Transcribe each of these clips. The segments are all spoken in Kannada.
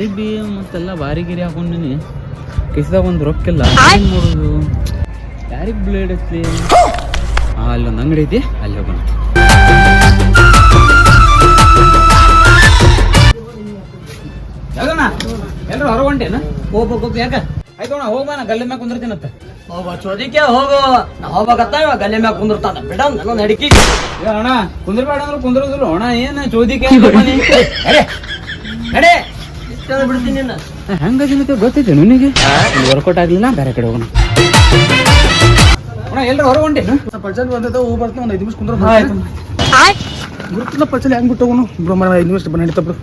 ಅದಿಬ್ಬಿ ಮತ್ತೆಲ್ಲ ಬಾರಿ ಗಿರಿ ಹಾಕೊಂಡಿನಿ. ಕಿಸ್ದಾಗ ಒಂದು ರೊಕ್ಕಿಲ್ಲ ಏನ್ ಮಾಡೋದು ಯಾರಿಗೆ ಬ್ಲೇಡ್ ಐತಿ ಅಲ್ಲೊಂದು ಅಂಗಡಿ ಐತಿ ಅಲ್ಲಿ ಹೋಗೋಣ. ಎಲ್ಲರೂ ಹೊರಗೆ ಹೊಂಟೇನ? ಹೋಗ್ಬೇಕು ಯಾಕ? ಹೋಗ ಹೋಗ್ಬಾನ ಗಲ್ಲಿ ಮ್ಯಾಗ ಕುಂದಿರ್ತೀನತ್ತ ಹೋಗ ಚೋದಿಕೆ ಹೋಗೋ. ನಾ ಹೋಗ್ಬೇಕತ್ತ ಇವಾಗ ಗಲ್ಲಿ ಮ್ಯಾಗ ಕುಂದಿರ್ತಾನ. ಬಿಡ ನನ್ನ ನಡಿಕಿ ಅಣ್ಣ ಕುಂದಿರ್ಬೇಡ ಅಂದ್ರೆ ಕುಂದ್ರೋದಿಲ್ಲ. ಅಣ್ಣ ಏನ ಚೋದಿಕೆ ನಡೆ. ಇಷ್ಟ ಬಿಡ್ತೀನಿ ನಿನ್ನ ಹೆಂಗ ಗೊತ್ತೈತೆ ನಿನಗೆ? ವರ್ಕೌಟ್ ಆಗ್ಲಿಲ್ಲ ಬೇರೆ ಕಡೆ ಹೋಗೋಣ. ಅಣ್ಣ ಎಲ್ಲರೂ ಬಂದದ ಒಂದು ಐದು ನಿಮಿಷ ಕುಂದ್ರ ಆಯ್ತು. ಗುರುತಿನ ಹೆಂಗ್ ಬಿಟ್ಟು ಹೋಗೋಣ ಐದು ನಿಮಿಷ ಬಂದು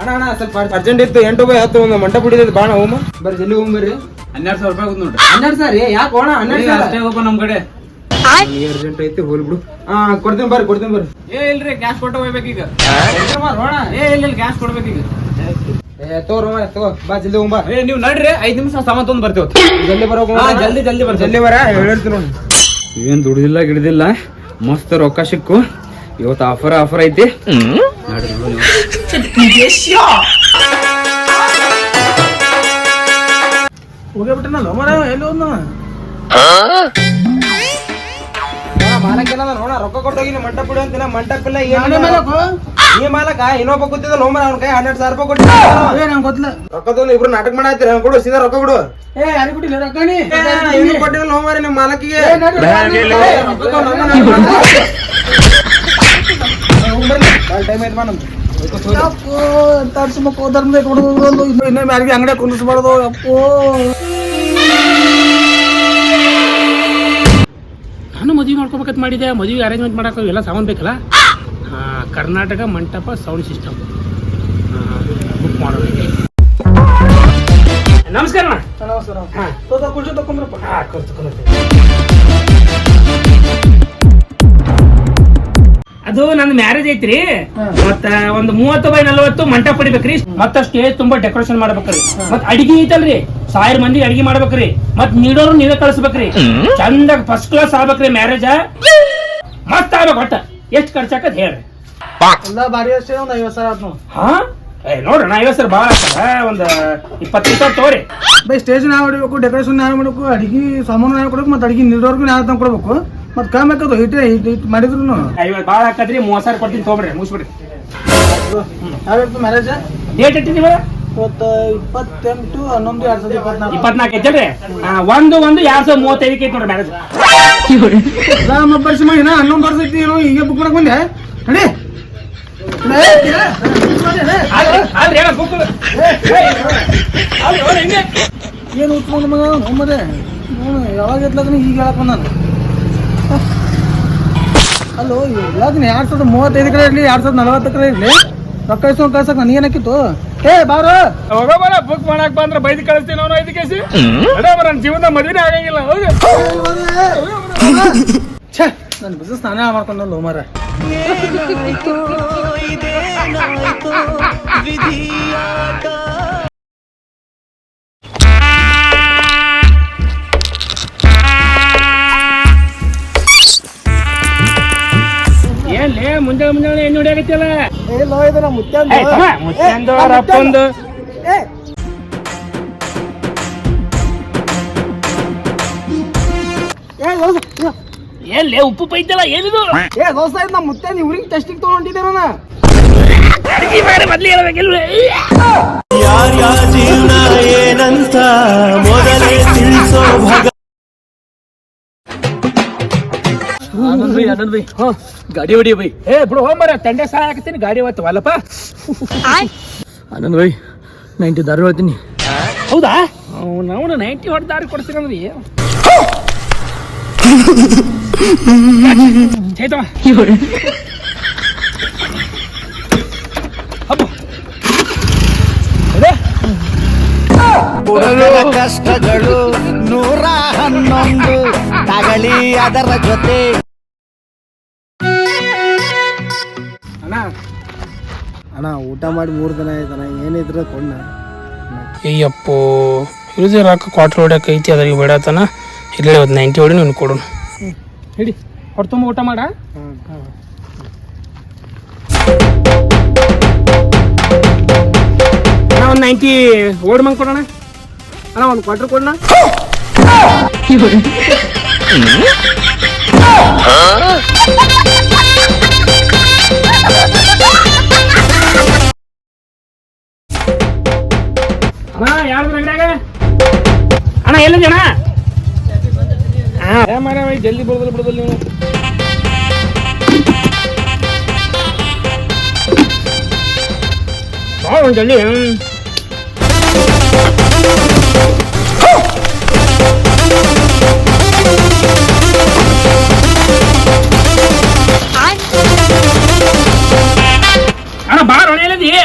ಅಣ್ಣ ಅಣ್ಣ ಸ್ವಲ್ಪ ಅರ್ಜೆಂಟ್ ಇತ್ತು ಎಂಟು ಬೈ ಹತ್ತು ಒಂದು ಮಂಟ ಬಿಡಿದ ಬಾಣ ಹೋಮ ಬರ್ರಿ ಜಲ್ಲಿ ಹೋಗ್ಬರ್ರಿ ಹನ್ನೆರಡು ಸಾವಿರ ರೂಪಾಯಿ ನೋಡ್ರಿ. ಹನ್ನೆರಡು ಸಾವಿರ ಯಾಕೆ ಹೋಣ ಹನ್ನೆರಡು ಸಾವಿರ? ಅಷ್ಟೇ ಹೋಗ ನಮ್ ಕಡೆ. ಅರ್ಜೆಂಟ್ ಐತಿ ಹೋಲ್ ಬಿಡು. ಹಾ ಕೊಡ್ತೀನಿ ಬರ್ರಿ ಕೊಡ್ತೀನಿ ಬರ್ರಿ. ಏ ಇಲ್ರಿ ಕ್ಯಾಶ್ ಕೊಟ್ಟು ಹೋಗ್ಬೇಕೀಗ ಏ ಇಲ್ಲ ಗ್ಯಾಸ್ ಕೊಡ್ಬೇಕೀಗ ಏ ತಗೋರ ತಗೋ ಬಾ ಜಲ್ದಿ ಹೋಗ್ ಬಾ. ಏ ನೀವು ನಡ್ರಿ ಐದ್ ನಿಮಿಷ ಸಾಮಾನ್ ತೊಗೊಂಡ್ ಬರ್ತೀವಿ ಜಲ್ದಿ ಬರೋ ಜಲ್ದಿ ಜಲ್ದಿ ಬರ್ತೀವಿ. ಜಲ್ದಿ ಬರ ಹೇಳ್ತೀನಿ ನೋಡಿ. ಏನ್ ದುಡ್ದಿಲ್ಲ ಗಿಡದಿಲ್ಲ ಮಸ್ತ್ ರೊಕ್ಕ ಸಿಕ್ಕು. ಇವತ್ತು ಆಫರ್ ಆಫರ್ ಐತಿ. ನಡ್ರಿ ಹೋಗ್ಲಿ. ಹೋಗೇ ಬಿಟ್ಟನಲ್ಲ ಮರ ಎಲ್ಲಿ ಹೋದ್ನ ಮಾಲಕ್ ಏನದ ನೋಡ ರೊಕ್ಕ ಕೊಟ್ಟೋಗಿ ಮಂಟಪ ಬಿಡು ಅಂತಿನ? ಮಂಟಪ ಇಲ್ಲ ಏನು ಏನಿಲ್ಲ. ಈ ಮಾಲಕ? ಇನ್ನೊಬ್ಬ ನೋಮರ ಅವ್ನ ಕೈ ಹನ್ನೆರಡು ಸಾವಿರ ರೂಪಾಯಿ ಕೊಟ್ಟು ಏ ನಂಗೆ ಗೊತ್ತಿಲ್ಲ. ರೊಕ್ಕದ ಇಬ್ರು ನಾಟಕ ಮಾಡಾತಿರ ಕೊಡು ಸೀದಾ ರೊಕ್ಕ ಏ ಇನ್ನು ಕೊಟ್ಟಿಲ್ಲ? ನಿಮ್ಮ ಮಾಲಕಿಗೆ. ಟೈಮ್ ನಮ್ದು ಧರ್ಮದ ಕೊಡೋದು ಯಾರಿಗೆ ಅಂಗಡಿ ಕುಂದಿಸ್ಬಾರ್ದು ಅಪ್ಪೋ ಮದುವೆ ಮಾಡ್ಕೋಬೇಕಂತ ಮಾಡಿದೆ ಮದುವೆ ಅರೇಂಜ್ಮೆಂಟ್ ಮಾಡಕ್ಕೆ ಎಲ್ಲ ಸಾಮಾನು ಬೇಕಲ್ಲ? ಕರ್ನಾಟಕ ಮಂಟಪ ಸೌಂಡ್ ಸಿಸ್ಟಮ್ ಬುಕ್ ಮಾಡೋದು. ನಮಸ್ಕಾರ ಕುರ್ಚಿ ತಕೊಂಡ್ರಪ್ಪ. ಹಾ. ಅದು ನನ್ನ ಮ್ಯಾರೇಜ್ ಐತ್ರಿ. ಮತ್ತ ಒಂದು ಮೂವತ್ತು ಬೈ ನಲವತ್ತು ಮಂಟಪ ಪಡಿಬೇಕ್ರಿ. ಮತ್ತಷ್ಟು ಸ್ಟೇಜ್ ತುಂಬಾ ಡೆಕೋರೇಷನ್ ಮಾಡ್ಬೇಕ್ರಿ. ಮತ್ ಅಡಿಗೆ ಐತಲ್ರಿ. ಸಾವಿರ ಮಂದಿ ಅಡಿಗೆ ಮಾಡ್ಬೇಕ್ರಿ. ಮತ್ ನೀಡೋರು ನೀವೇ ಕಳಿಸ್ಬೇಕ್ರಿ. ಚಂದಾಗ ಫಸ್ಟ್ ಕ್ಲಾಸ್ ಆಗ್ಬೇಕ್ರಿ ಮ್ಯಾರೇಜ್ ಮಸ್ತ್ ಆಗ್ಬೇಕು ಒಟ್ಟ. ಎಷ್ಟ್ ಖರ್ಚಾಕತ್ ಹೇಳ್ರಿ. ಎಲ್ಲ ಭಾರಿ ಅಷ್ಟೇ ಒಂದ್ ಐವತ್ತು ಸಾವಿರ ಆಯ್ತು ಹಾ? ಏ ನೋಡ್ರಿ ನಾ ಐವತ್ತು ಸಾವಿರ ಭಾಳ ಆಗ್ತದ ಒಂದ್ ಇಪ್ಪತ್ತೈದು ಸಾವಿರ ತಗೋರಿ. ಬೈ ಸ್ಟೇಜ್ ನಾವು ಹೊಡಿಬೇಕು ಡೆಕೋರೇಷನ್ ನಾವು ಮಾಡಬೇಕು ಅಡಿಗೆ ಸಾಮಾನು ನಾವು ಕೊಡ್ಬೇಕು ಮತ್ತೆ ಅಡಿಗೆ ನೀಡೋರ್ಗು ನಾವು ತಂದು ಕೊಡ್ಬೇಕು. ಮತ್ತೆ ಕಮ್ಮಿ ಹಾಕೋದು ಹಿಟ್ ಹಿಟ್ಟು ಮಾಡಿದ್ರು ಐವತ್ತು ಭಾಳ ಹಾಕದ್ರಿ ಮೂವತ್ತು ಸಾವಿರ ಕೊಡ್ತೀನಿ ತೊಗೊಬಿಡ್ರಿ ಮುಗಿಸ್ಬಿಡ್ರಿ. ಮ್ಯಾರೇಜ್ ಡೇಟ್ ಇಟ್ಟಿದ್ದೀವಿ ಇವತ್ತು ಇಪ್ಪತ್ತೆಂಟು ಹನ್ನೊಂದು ಎರಡು ಸಾವಿರದ ಇಪ್ಪತ್ನಾಲ್ಕು. ಇಪ್ಪತ್ನಾಲ್ಕು ಐತಲ್ರಿ ಆ, ಒಂದು ಒಂದು ಎರಡ್ ಸಾವಿರದ ಮೂವತ್ತೈದಕ್ಕೆ ಐತಿ ನೋಡ್ರಿ ಮ್ಯಾರೇಜ್ ರಾಮ ವರ್ಷ ಮಾಡಿ ನಾ ಹನ್ನೊಂದು ವರ್ಷ ಐತಿ ಏನೋ ಈಗ ಬುಕ್ ಮಾಡಕ್ ಬಂದೆ. ನಡಿ. ಏನು ಉತ್ಕೊಂಡು ಮಗ? ಯಾವಾಗ ಎತ್ಲಾಗ ಈಗ ಹೇಳಕ್ ಬಂದಾನ ಅಲ್ಲೋ ಎಲ್ಲದನ್ನ ಎರಡ್ ಸಾವಿರದ ಮೂವತ್ತೈದು ಕಡೆ ಇರಲಿ ಎರಡ್ ಸಾವಿರದ ನಲವತ್ತು ಕಡೆ ಇರಲಿ. ರೊಕ್ಕ ಇಸ್ಕೊಂಡು ಕಳ್ಸಕ್ ನನಗೆ ಏನಕ್ಕಿತ್ತು ಏ ಬಾರೋ. ಹೋಗೋಬರ ಬುಕ್ ಮಾಡಕ್ ಬಂದ್ರೆ ಬೈದ್ ಕಳಿಸ್ತೀನಿ ಅವನು ಐದು ಕೇಸಿ ನನ್ನ ಜೀವನ ಮದುವೆನೇ ಆಗಂಗಿಲ್ಲ. ಹೌದು ಛೇ ನನ್ನ ಬಿಸ್ನೆಸ್ ನಾನೇ ಮಾಡ್ಕೊಂಡಲ್ಲ ಮಾರ. ಏನ್ಲೇ ಮುಂಜಾನೆ ಮುಂಜಾನೆ ಏನು ಹೊಡಿಯಾಗತ್ತಿಲ್ಲ ಏ ಲೋ ಇದು ನಮ್ಮ ಮುತ್ಯ ಮುಚ್ಚಂದು ಅಪ್ಪಂದು. ಏ. ದೋಸ್ತ ಎಲ್ಲೇ ಉಪ್ಪು ಪೈತಲ್ಲ ಏನಿದು? ಏ ದೋಸ್ತ ಇದು ನಮ್ಮ ಮುತ್ಯ ಇವ್ರಿಗೆ ಟೆಸ್ಟಿಗೆ ಜೀವನ ಏನಂತ ಮೊದಲೇ ತಿಳಿಸೋ ಮೊದ್ಲು ಹೇಳ್ಬೇಕಿಲ್ವೇ ಗಾಡಿ ಹೊಡಿ ಬೈ. ಏ ಬಿಡು ಹೋಮರ ತಂಡೆ ಸಹಾಯ ಹಾಕ್ತೀನಿ ಗಾಡಿ ಹೋಯ್ತು ಅಲ್ಲಪ್ಪ ಆನಂದ್ ಬೈ ನೈಂಟಿ ದಾರು ಹೇಳ್ತೀನಿ. ಹೌದಾ? ನಾವು ನೈಂಟಿ ಹೊಡೆದ ದಾರಿ ಕೊಡ್ತೀನಿ ಅಂದ್ರೆ ಕಷ್ಟಗಳು ನೂರ ಹನ್ನೊಂದು ತಗಳಿ ಅದರ ಜೊತೆ. ಅಣ್ಣ. ಅಣ್ಣ ಊಟ ಮಾಡಿ ಮೂರು ದಿನ ಆಯ್ತಣ್ಣ ಏನಿದ್ರೆ ಕೊಣ್ಣ ಅಯ್ಯಪ್ಪೋ ಇಳಿದು ರಾಕ ಕ್ವಾಟ್ರ್ ಹೊಡ್ಯಕ್ಕೆ ಐತಿ ಅದ್ರಿಗೆ ಬೇಡತನ ಇಲ್ಲೇ ಒಂದು ನೈಂಟಿ ಹೊಡಿ ನೀನು ಕೊಡು. ಹಿಡಿ. ಹೊರತುಂಬ ಊಟ ಮಾಡ. ಅಣ್ಣ ಒಂದು ನೈಂಟಿ ಓಡ್ ಮಂಗೆ ಕೊಡೋಣ ಅಣ್ಣ ಒಂದು ಕ್ವಾಟ್ರ್ ಕೊಡೋಣ ಹಾ ಮಾರ ಜಲ್ದಿ ಬಿಡೋದಿಲ್ಲ ಬಿಡೋದಿಲ್ಲ ನೀವು ಬಾ ಒಂದ್ ಜಲ್ದಿ ಹ್ಮ್. ಅಣ್ಣ ಬಾರ್ ಒಣ ಎಲ್ಲದಿ ಏ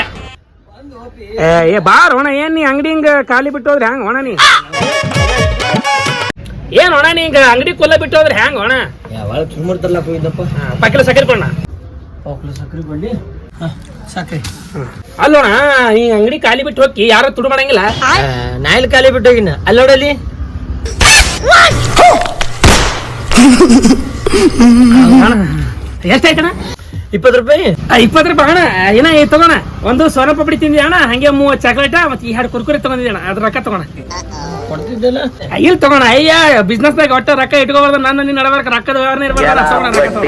ಏ ಬಾರ್ ಒಣ ಏನ್ ನೀ ಅಂಗಡಿ ಹಿಂಗ ಖಾಲಿ ಬಿಟ್ಟು ಹೋದ್ರೆ ಹ್ಯಾಂಗ ಒಣ ನೀ ಏನ್ ಅಣ್ಣ ನೀ ಹಿಂಗ ಅಂಗಡಿ ಕೊಲ್ಲ ಬಿಟ್ಟು ಹೋದ್ರೆ ಹ್ಯಾಂಗ ಅಣ್ಣ ಯಾವಾಗ ಸುಮ್ಮರ್ತಲ್ಲ ಹೋಗಿದ್ದಪ್ಪ ಪಕ್ಕಲ ಸಕ್ಕರೆ ಕೊಣ್ಣ ಪಕ್ಕಲ ಸಕ್ಕರೆ ಬಳ್ಳಿ ಸಕ್ಕರೆ ಅಲ್ಲೋಣ ಈ ಅಂಗಡಿ ಖಾಲಿ ಬಿಟ್ಟು ಹೋಗಿ ಯಾರೋ ತುಡು ಮಾಡಂಗಿಲ್ಲ? ನಾಯಿಲ್ ಖಾಲಿ ಬಿಟ್ಟು ಹೋಗಿನ? ಅಲ್ಲೋಡಲ್ಲಿ ಎಷ್ಟಾಯ್ತಣ್ಣ? ಇಪ್ಪತ್ತು ರೂಪಾಯಿ. ಇಪ್ಪತ್ತು ರೂಪಾಯಿ ಅಣ್ಣ ಏನ ಏ ತಗೋಣ. ಒಂದು ಸೋನ ಪಪಡಿ ತಿಂದಿ ಅಣ್ಣ ಹಂಗೆ ಮೂವತ್ತು ಚಾಕ್ಲೇಟ ಮತ್ತೆ ಈ ಎರಡು ಕುರ್ಕುರಿ ತಗೊಂಡಿದ್ದೆ ಅಣ್ಣ ಅದ್ರ ರೊಕ್ಕ ತಗೋಣ. ಕೊಡ್ತಿದ್ದಲ್ಲ. ಇಲ್ಲಿ ತಗೋಣ. ಅಯ್ಯ ಬಿಸ್ನೆಸ್ ದಾಗ ಒಟ್ಟ ರೊಕ್ಕ ಇಟ್ಕೋಬಾರ್ದು. ನಾನು ನಿನ್ನ ನಡಬಾರ್ಕ ರೊಕ್ಕದ ವ್ಯವಹಾರ ಇರ್ಬಾರ್ದು.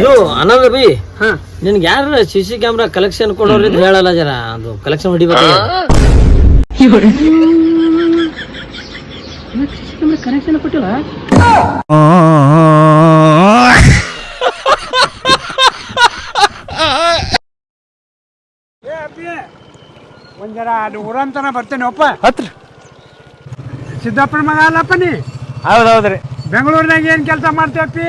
ಇದು ಅನಂದ ಬಿ ಹಾ. ನಿನ್ಗೆ ಯಾರ ಸಿ ಸಿ ಕ್ಯಾಮ್ರಾ ಕಲೆಕ್ಷನ್ ಕೊಡೋರಿ ಇದ್ರೆ ಹೇಳಲ್ಲ ಜರ. ಅದು ಕಲೆಕ್ಷನ್ ಹೊಡಿಬೇಕು. ಕನೆಕ್ಷನ್ ಕೊಟ್ಟಿಲ್ಲ ಒಂದರ ಅದು ಊರಂತನ ಬರ್ತೇನೆ ಒಪ್ಪ. ಹತ್ರ. ಸಿದ್ದಾಪುರ ಮಗ ಅಲ್ಲಪ್ಪ ನೀ ಹೌದೌದ್ರಿ. ಬೆಂಗಳೂರಿನಾಗ ಏನ್ ಕೆಲಸ ಮಾಡ್ತೇವಪ್ಪಿ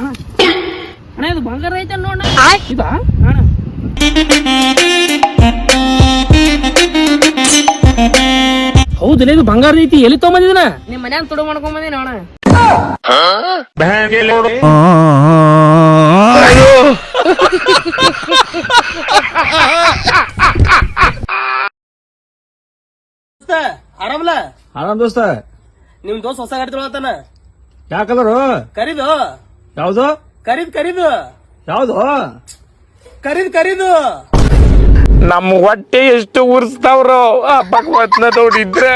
ಅಣ್ಣ ಇದು ಬಂಗಾರ ಐತೆ ನೋಡ ಇದಾ? ಅಣ್ಣ ಹೌದಿಲ್ಲ ಇದು ಬಂಗಾರ ರೀತಿ ಎಲ್ಲಿ ತೊಗೊಂಬಂದಿದನ? ನಿಮ್ ಮನ್ಯಾಗ ತುಡು ಮಾಡ್ಕೊಂಡ್ ಬಂದಿ ಆರಾಮಲ್ಲ ಆರಾಮ್ ದೋಸ್ತ. ನಿಮ್ ದೋಸ್ತ ಹೊಸ ಗಾಡಿ ತೊಗೊಳತಾನ ಯಾಕಂದ್ರು? ಕರಿದು. ಯಾವ್ದು? ಕರಿದ್ ಕರಿದು. ಯಾವ್ದು? ಕರಿದ್ ಕರಿದು. ನಮ್ಮ ಹೊಟ್ಟೆ ಎಷ್ಟು ಉರ್ಸ್ತಾವ್ರೋ ಆ ಭಗವತ್ನ ನೋಡಿದ್ರೆ.